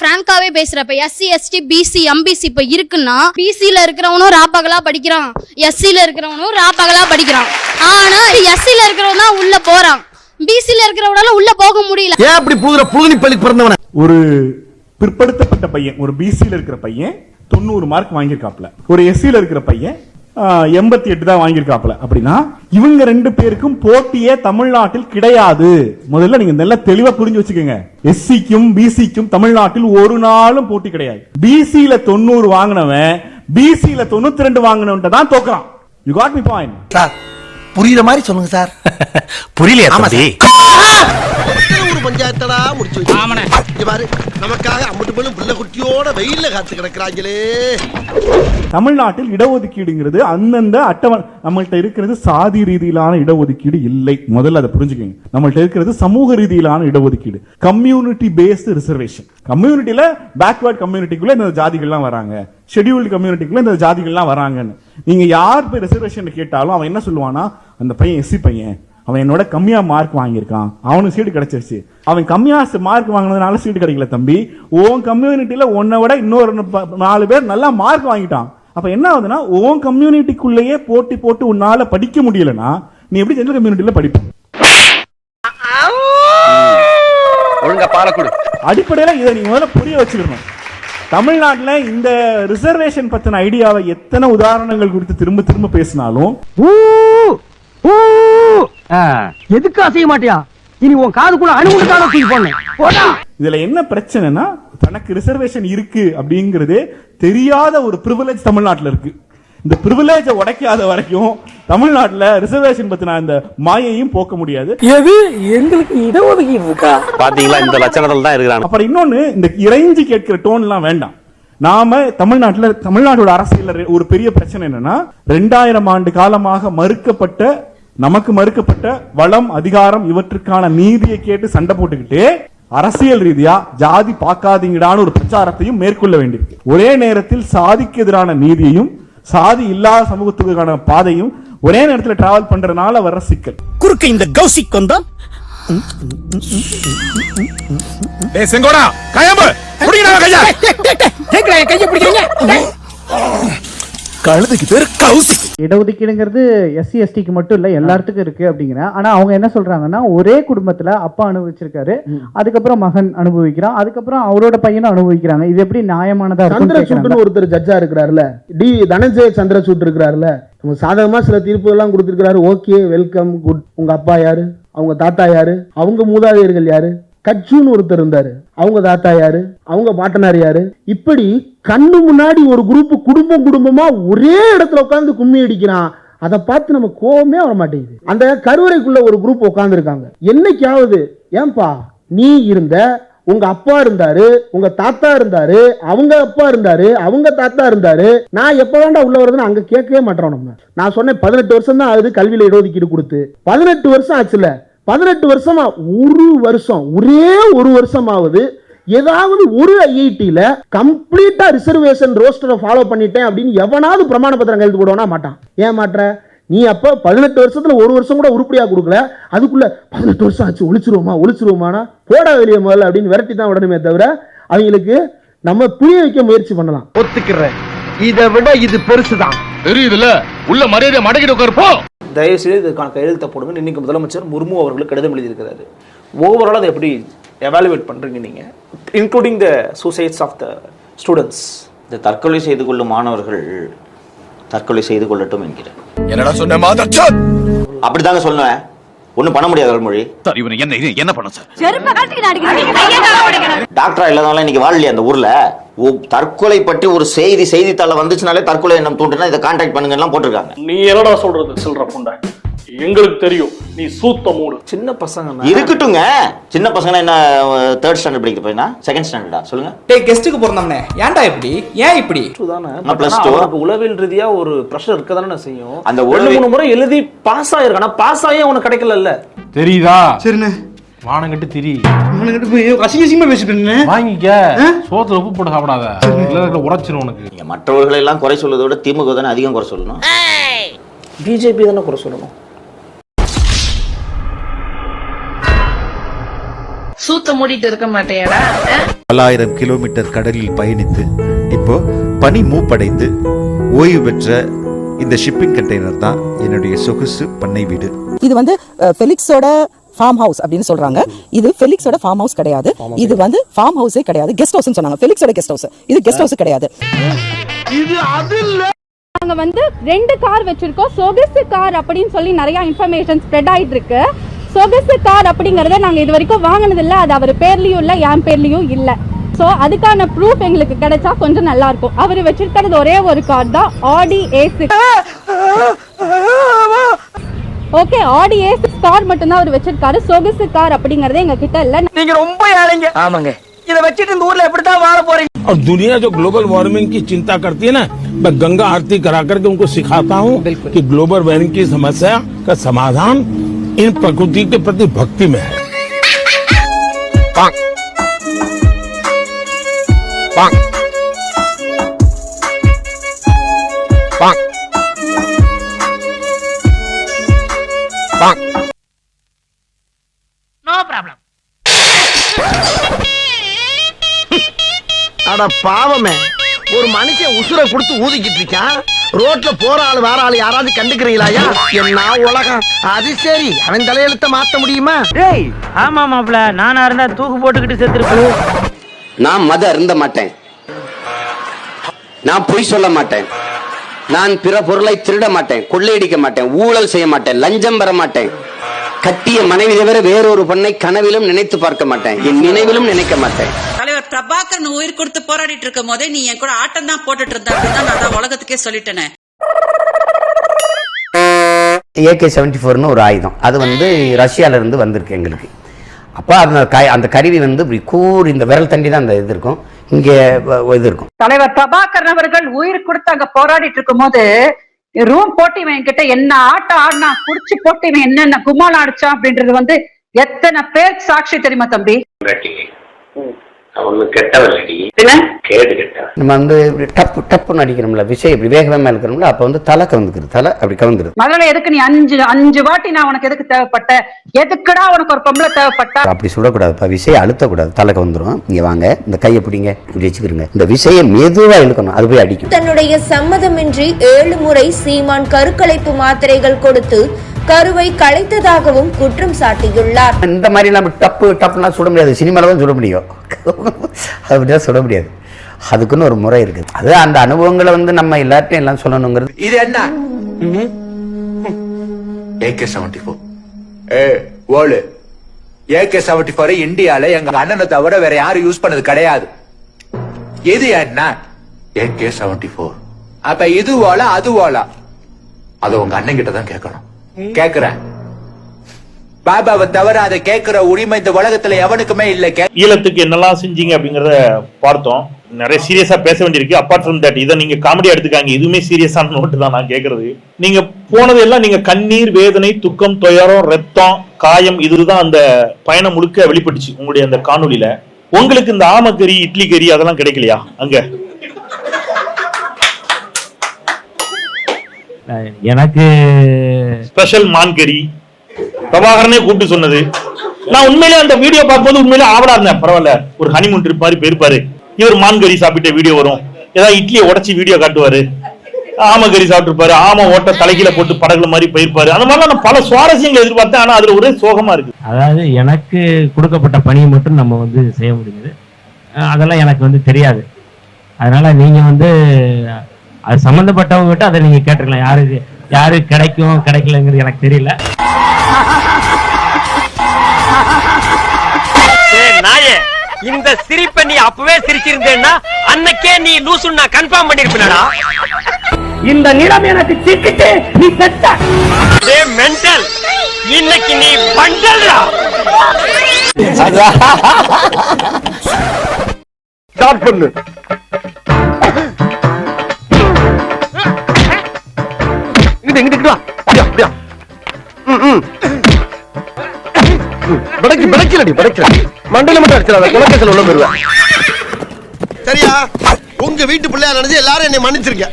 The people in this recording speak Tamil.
பிராங்காவே பேசுறப்ப எஸ்சி எஸ்டி பிசி எம்பிசி இப்ப இருக்குன்னா பிசில இருக்கிறவனும் ராப்பகலா படிக்கிறான். எஸ்சில இருக்கிறவனும் ராப்பகலா படிக்கிறான். ஆனா எஸ்சில இருக்கிறவன் தான் உள்ள போறான். பிசில இருக்கிறவனால உள்ள போக முடியல. ஏன் அப்படி புதுர புதுனி பள்ளி பிறந்தவன. ஒரு பிற்படுத்தப்பட்ட பையன் ஒரு பிசியில் இருக்கிற பையன் தொண்ணூறு மார்க் வாங்கியிருக்காப்ல ஒரு எஸ்சியில் இருக்கிற பையன் எண்பத்தி எட்டு தான் வாங்கியிருக்காப்ல அப்படின்னா இவங்க ரெண்டு பேருக்கும் போட்டியே தமிழ்நாட்டில் கிடையாது. முதல்ல நீங்க நல்லா தெளிவா புரிஞ்சு வச்சுக்கோங்க. எஸ்சிக்கும் பிசிக்கும் தமிழ்நாட்டில் ஒரு நாளும் போட்டி கிடையாது. பிசியில தொண்ணூறு வாங்கினவன் பிசியில தொண்ணூத்தி ரெண்டு வாங்கினவன்ட்ட தான் தோக்குறான். You got me point sir புரியுற மாதிரி சொல்லுங்க சார். புரியலையா பஞ்சாயத்தடா முடிச்சு வச்சு. இங்க பாரு நமக்காக அம்மட்டு பெண்ணும் பிள்ளை குட்டியோட வெயில்ல காத்து கிடக்குறாங்களே. தமிழ்நாட்டில் இடஒதுக்கீடுங்கிறது அந்தந்த அட்டவணை நம்மள்ட்ட இருக்கிறது சாதி ரீதியிலான இடஒதுக்கீடு இல்லை. முதல்ல அதை புரிஞ்சுக்கங்க. நம்மள்ட்ட இருக்கிறது சமூக ரீதியிலான இடஒதுக்கீடு. கம்யூனிட்டி பேஸ்டு ரிசர்வேஷன் கம்யூனிட்டியில பேக்வர்ட் கம்யூனிட்டிக்குள்ள இந்த ஜாதிகள்லாம் வராங்க. ஷெட்யூல்டு கம்யூனிட்டிக்குள்ள இந்த ஜாதிகள்லாம் வராங்கன்னு. நீங்க யார் போய் ரிசர்வேஷன் கேட்டாலும் அவன் என்ன சொல்லுவானா அந்த பையன் எஸ்சி பையன் அவன் என்னோட கம்மியா மார்க் வாங்கியிருக்கான். அவனுக்கு சீட்டு கிடைச்சிருச்சு. அவன் கம்மியா மார்க் வாங்கினதுனால சீட்டு கிடைக்கல தம்பி. உன் கம்யூனிட்டியில உன்னை விட இன்னொரு நாலு பேர் நல்லா மார்க் வாங்கிட்டான். அப்ப என்ன ஆகுதுன்னா உன் கம்யூனிட்டிக்குள்ளேயே போட்டி போட்டு உன்னால படிக்க முடியலனா நீ எப்படி ஜெனரல் கம்யூனிட்டியில படிப்ப? ஒழுங்கா அடிப்படையில இதை நீங்க முதல்ல புரிய வச்சுக்கணும். தமிழ்நாட்டுல இந்த ரிசர்வேஷன் பத்தின ஐடியாவை எத்தனை உதாரணங்கள் குறித்து திரும்ப திரும்ப பேசினாலும் எதுக்கு அசைய மாட்டியா? இனி உன் காதுக்குள்ள அணுகுண்டான தூக்கி போடணும். போடா. இதுல என்ன பிரச்சனைனா தனக்கு ரிசர்வேஷன் இருக்கு அப்படிங்கறதே தெரியாத ஒரு பிரிவிலேஜ் தமிழ்நாட்டுல இருக்கு. இந்த பிரிவிலேஜ உடைக்காத வரைக்கும் தமிழ்நாட்டுல ரிசர்வேஷன் பத்தின அந்த மாயையும் போக்க முடியாது. எது? எங்களுக்கு இடஒதுக்கீடு இருக்கா? பாத்தீங்களா இந்த லட்சணத்துல தான் இருக்கிறான் அப்புறம் இன்னொன்னு இந்த இறைஞ்சி கேட்கிற டோன் எல்லாம் வேண்டாம். நாம தமிழ்நாட்டுல தமிழ்நாட்டோட அரசியல்ல ரெ- ஒரு பெரிய பிரச்சனை என்னன்னா ரெண்டாயிரம் ஆண்டு காலமாக மறுக்கப்பட்ட நமக்கு மறுக்கப்பட்ட வளம் அதிகாரம் இவற்றுக்கான நீதியை கேட்டு சண்டை போட்டுக்கிட்டு அரசியல் ரீதியா ஜாதி பார்க்காதீங்கடான ஒரு பிரச்சாரத்தையும் மேற்கொள்ள வேண்டியிருக்கு ஒரே நேரத்தில் சாதிக்கு எதிரான நீதியையும் சாதி இல்லாத சமூகத்துக்கான பாதையும் ஒரே நேரத்தில் டிராவல் பண்றதுனால வர்ற சிக்கல் குறுக்க இந்த கௌசிக் வந்தா டேய் செங்கோடா கயம்பு கைய பிடிக்கிறீங்க கழுதுக்கு பேரு இடஒதுக்கீடுங்கிறது எஸ்சி எஸ்டிக்கு மட்டும் இல்ல எல்லாத்துக்கும் இருக்கு அப்படிங்கிறேன் ஆனா அவங்க என்ன சொல்றாங்கன்னா ஒரே குடும்பத்துல அப்பா அனுபவிச்சிருக்காரு. அதுக்கப்புறம் மகன் அனுபவிக்கிறான். அதுக்கப்புறம் அவரோட பையனும் அனுபவிக்கிறாங்க. இது எப்படி நியாயமானதா. சந்திரசூட்னு ஒருத்தர் ஜட்ஜா இருக்கிறாருல. டி தனஞ்சய சந்திரசூட் இருக்கிறாருல. நம்ம சாதகமா சில தீர்ப்பு எல்லாம் கொடுத்திருக்கிறாரு. Okay welcome good. உங்க அப்பா யாரு? அவங்க தாத்தா யாரு? அவங்க மூதாதையர்கள் யாரு? கட்சுன்னு ஒருத்தர் இருந்தாரு. அவங்க தாத்தா யாரு? அவங்க பாட்டனார் யாரு? இப்படி கண்ணு முன்னாடி ஒரு குரூப் குடும்பம் குடும்பமா ஒரே இடத்துல உட்காந்து கும்மி அடிக்கிறான். அதை பார்த்து நம்ம கோவமே வர மாட்டேங்குது. அந்த கருவறைக்குள்ள ஒரு குரூப் உட்காந்துருக்காங்க என்னைக்காவது ஏன்பா நீ இருந்த உங்க அப்பா இருந்தாரு உங்க தாத்தா இருந்தாரு அவங்க அப்பா இருந்தாரு அவங்க தாத்தா இருந்தாரு நான் எப்ப வேண்டா உள்ள வருதுன்னு அங்க கேட்கவே மாட்டோம் நம்ம. நான் சொன்னேன் பதினெட்டு வருஷம் தான் ஆகுது கல்வியில இடஒதுக்கீடு கொடுத்து. பதினெட்டு வருஷம் ஆச்சுல பதினெட்டு வருஷமா ஒரு வருஷம் ஒரே ஒரு வருஷமாவது ஏதாவது ஒரு ஐஐடியில கம்ப்ளீட்டா ரிசர்வேஷன் ரோஸ்டரை ஃபாலோ பண்ணிட்டேன் அப்படின்னு எவனாவது பிரமாண பத்திரம் கையெழுத்து போடுவானா? மாட்டான். ஏன் மாட்ற? நீ அப்ப பதினெட்டு வருஷத்துல ஒரு வருஷம் கூட உருப்படியா கொடுக்கல. அதுக்குள்ள பதினெட்டு வருஷம் ஆச்சு ஒளிச்சிருவோமா ஒளிச்சிருவோமானா? போடா வெளியே முதல்ல அப்படின்னு விரட்டி தான் விடணுமே தவிர அவங்களுக்கு நம்ம புரிய வைக்க முயற்சி பண்ணலாம். ஒத்துக்கிறேன். இதை விட இது பெருசுதான். தெரியுதுல உள்ள மரியாதை மடக்கிட்டு உட்காரு போ தயவு செய்து இதுக்கான கையெழுத்தை போடுங்க. இன்னைக்கு முதலமைச்சர் முர்மு அவர்களுக்கு கடிதம் எழுதியிருக்கிறாரு. ஓவரால் அதை எப்படி எவாலுவேட் பண்றீங்க நீங்க? Including the suicides of the students இந்த தற்கொலை செய்து கொள்ளும் மாணவர்கள் தற்கொலை செய்து கொள்ளட்டும் என்கிறேன். என்னடா சொன்ன அப்படிதாங்க சொன்னேன். ஒண்ணும் பண்ண முடியாது அருள்மொழி. சார் இவனை என்ன இது என்ன பண்ண சார்? டாக்டரா இல்லாதவங்க இன்னைக்கு வாழலையா அந்த ஊர்ல. தற்கொலை பற்றி ஒரு செய்தி செய்தித்தாள வந்துச்சுனாலே தற்கொலை எண்ணம் தூண்டுனா இதை கான்டாக்ட் பண்ணுங்க எல்லாம் போட்டிருக்காங்க. நீ என்னடா சொல்றது சில்ற புண்டை? எங்களுக்கு தெரியும். நீ சூத்த மூடு. சின்ன பசங்க இருக்கட்டுங்க சின்ன பசங்க என்ன தேர்ட் ஸ்டாண்டர்ட் படிக்கிற பையனா? செகண்ட் ஸ்டாண்டர்டா சொல்லுங்க. டேய் கெஸ்ட்டுக்கு பிறந்தோம்னே ஏன்டா இப்படி? ஏன் இப்படி? தானே? plus two. அவனுக்கு உளவியல் ரீதியா ஒரு ப்ரெஷர் இருக்க தானே செய்யும். அந்த உளவி- மூணு முறை எழுதி பாஸ் ஆயிருக்கானா. பாஸ் ஆகி அவனுக்கு கிடைக்கல தெரியுதா? சரிண்ணே. வானம் கட்டு திரி. அவனுக்கிட்ட போய் அசிங்க அசிங்கமா பேசிட்டேன் வாங்கிக்க. சோத்துல உப்பு போட்டு சாப்பிடாத. இல்ல உரைச்சிரும் உனக்கு. நீங்க மற்றவர்களை எல்லாம் குறை சொல்வதை விட திமுக தானே அதிகம் குறை சொல்லணும். பிஜேபி தானே குறை சொல்லணும். சூத்த மூடிட்டு இருக்க மாட்டேடா பல்லாயிரம் கிலோமீட்டர் கடலில் பயணித்து இப்போ பனி மூப்படைந்து ஓய்வு பெற்ற இந்த ஷிப்பிங் கண்டெய்னர் தான் என்னுடைய சொகுசு பண்ணை வீடு. இது வந்து ஃபெலிக்ஸோட ஃபார்ம் ஹவுஸ் அப்படின்னு சொல்றாங்க. இது ஃபெலிக்ஸோட ஃபார்ம் ஹவுஸ் கிடையாது. இது வந்து ஃபார்ம் ஹவுஸே கிடையாது. கெஸ்ட் ஹவுஸ்னு சொன்னாங்க. ஃபெலிக்ஸோட கெஸ்ட் ஹவுஸ் இது கெஸ்ட் ஹவுஸ் கிடையாது. நாங்க வந்து ரெண்டு கார் வச்சிருக்கோம். சொகுசு கார் அப்படின்னு சொல்லி நிறைய இன்ஃபர்மேஷன் ஸ்ப்ரெட் ஆயிட்டு இருக்கு. சொகுசு கார் அப்படிங்கறத நாங்க இது வரைக்கும் வாங்கினது இல்ல அது அவர் பேர்லயும் இல்ல என் பேர்லயும் இல்ல சோ அதுக்கான ப்ரூஃப் எங்களுக்கு கிடைச்சா கொஞ்சம் நல்லா இருக்கும் அவர் வச்சிருக்கிறது ஒரே ஒரு கார் தான் ஆடி ஏ ஓகே ஆடி ஏ சிக்ஸ் கார் மட்டும்தான் அவர் வச்சிருக்காரு சொகுசு கார் அப்படிங்கறதே எங்க கிட்ட இல்ல நீங்க ரொம்ப ஏழைங்க ஆமாங்க இத வச்சிட்டு இந்த ஊர்ல எப்படி தான் வாழ போறீங்க और दुनिया जो ग्लोबल वार्मिंग की चिंता करती है ना मैं गंगा आरती करा करके उनको सिखाता हूँ कि ग्लोबल वार्मिंग की समस्या का समाधान इन प्रकृति के प्रति भक्ति में है அட பாவமே ஒரு மனுஷன் உசுரை கொடுத்து ஊதிக்கிட்டு இருக்கான் ரோட்ல போற ஆளு வேற ஆளு யாராவது கண்டுக்கிறீங்களாயா? என்ன உலகம்? அது சரி. அவன் தலையெழுத்த மாத்த முடியுமா? டேய் ஆமா மாப்ள நானா இருந்தா தூக்கு போட்டுக்கிட்டு செத்துருப்பேன். நான் மத அருந்த மாட்டேன். நான் பொய் சொல்ல மாட்டேன். நான் பிற பொருளை திருட மாட்டேன். கொள்ளையடிக்க மாட்டேன். ஊழல் செய்ய மாட்டேன். லஞ்சம் பெற மாட்டேன். கட்டிய மனைவி தவிர வேறொரு பெண்ணை கனவிலும் நினைத்து பார்க்க மாட்டேன். என் நினைவிலும் நினைக்க மாட்டேன். தலைவர் பிரபாகரன் உயிர் கொடுத்து போராடிட்டு இருக்கும் போதே நீ என் கூட ஆட்டம் தான் போட்டுட்டு இருந்த அப்படின்னு நான் உலகத்துக்கே சொல்லிட்டேனே. ஏகே செவன்டி ஃபோர்னு ஒரு ஆயுதம். அது வந்து ரஷ்யால இருந்து வந்திருக்கு எங்களுக்கு. அப்போ அந்த க அந்த கருவி வந்து இப்படி கூர் இந்த விரல் தண்டி தான் அந்த இது இருக்கும். இங்கே இது இருக்கும். தலைவர் பிரபாகரன் அவர்கள் உயிர் கொடுத்து அங்க போராடிட்டு இருக்கும் போது ரூம் போட்டு இவன் என்கிட்ட என்ன ஆட்டம் ஆடினா குடிச்சு போட்டு இவன் என்னென்ன கும்மாளம் அடிச்சான் அப்படின்றது வந்து எத்தனை பேர் சாட்சி தெரியுமா தம்பி? நம்ம வந்து இப்படி டப்பு டப்புன்னு அடிக்கிறோம்ல விஷயம் இப்படி வேக வேகமாக இருக்கிறோம்ல அப்போ வந்து தலை கவுந்துக்குது தலை அப்படி கவுந்துருது. முதல்ல எதுக்கு நீ அஞ்சு அஞ்சு வாட்டி நான் உனக்கு எதுக்கு தேவைப்பட்ட? எதுக்குடா உனக்கு ஒரு பொம்பளை தேவைப்பட்ட? அப்படி சுடக்கூடாதுப்பா விசையை அழுத்தக்கூடாது தலை கவுந்துரும். இங்கே வாங்க இந்த கையை பிடிங்க இப்படி வச்சுக்கிறங்க இந்த விசையை மெதுவாக இழுக்கணும் அது போய் அடிக்கும். தன்னுடைய சம்மதமின்றி ஏழு முறை சீமான் கருக்கலைப்பு மாத்திரைகள் கொடுத்து கருவை கலைத்ததாகவும் குற்றம் சாட்டியுள்ளார். இந்த மாதிரி நம்ம டப்பு டப்புனா சுட முடியாது. சினிமாவில் தான் சுட முடியும். அப்படிதான் சுட முடியாது. அதுக்குன்னு ஒரு முறை இருக்குது அது அந்த அனுபவங்களை வந்து நம்ம எல்லார்ட்டையும் எல்லாம் சொல்லணுங்கிறது. இது என்ன? AK seventy four. ஏ ஓலு. ஏகே செவன்டி ஃபோர் இந்தியால எங்க அண்ணனை தவிர வேற யாரும் யூஸ் பண்ணது கிடையாது. இது என்ன? AK seventy four. அப்ப இது ஓல அது ஓலா? அது உங்க அண்ணன் கிட்ட தான் கேட்கணும். கேக்குறேன். பாபாவை தவிர அதை கேட்கிற உரிமை இந்த உலகத்துல எவனுக்குமே இல்ல. ஈழத்துக்கு என்னெல்லாம் செஞ்சீங்க அப்படிங்கறத பார்த்தோம். நிறைய சீரியஸா பேச வேண்டியிருக்கு. அப்பார்ட் ஃப்ரம் தட் இதை நீங்க காமெடியா எடுத்துக்காங்க. இதுவுமே சீரியஸான நோட்டு தான் நான் கேக்குறது. நீங்க போனது எல்லாம் நீங்க கண்ணீர் வேதனை துக்கம் துயரம் ரத்தம் காயம் இதுதான் அந்த பயணம் முழுக்க வெளிப்பட்டுச்சு உங்களுடைய அந்த காணொலியில உங்களுக்கு இந்த ஆமக்கறி இட்லி கறி அதெல்லாம் கிடைக்கலையா? அங்க? எனக்கு ஸ்பெஷல் மான் கறி பிரபாகரனே கூப்பிட்டு சொன்னது. நான் உண்மையிலே அந்த வீடியோ பார்க்கும்போது உண்மையிலே ஆவலா இருந்தேன். பரவாயில்ல ஒரு ஹனிமூன் ட்ரிப் மாதிரி போயிருப்பாரு. இவர் மான் கறி சாப்பிட்ட வீடியோ வரும். ஏதாவது இட்லியை உடைச்சி வீடியோ காட்டுவாரு. ஆம கறி சாப்பிட்டுருப்பாரு. ஆம ஓட்ட தலைக்கீழ போட்டு படகுல மாதிரி போயிருப்பாரு. அந்த மாதிரிலாம் நான் பல சுவாரஸ்யங்கள் எதிர்பார்த்தேன். ஆனா அதுல ஒரே சோகமா இருக்கு. அதாவது எனக்கு கொடுக்கப்பட்ட பணியை மட்டும் நம்ம வந்து செய்ய முடியுது அதெல்லாம் எனக்கு வந்து தெரியாது. அதனால நீங்க வந்து அது சம்பந்தப்பட்டவங்க கிட்ட அதை நீங்க கேட்டுக்கலாம் யாருக்கு யாரு கிடைக்கும் கிடைக்கலங்கிறது எனக்கு தெரியல. நாயே இந்த சிரிப்பை நீ அப்பவே சிரிச்சிருந்தேன்னா அன்னைக்கே நீ லூசுன்னு நான் கன்ஃபார்ம் பண்ணிருப்பேனடா. இந்த நிலம் எனக்கு சிக்கிட்டு நீ செத்த. டே மென்டல் இன்னைக்கு நீ பண்டல்டா. ஸ்டார்ட் பண்ணு. படைக்கலடி படைக்கல. மண்டல மட்டும் அடிச்சிடாத குலக்கத்தில் உள்ள போயிருவேன். சரியா? உங்க வீட்டு பிள்ளையா நினைச்சு எல்லாரும் என்னை மன்னிச்சிருக்க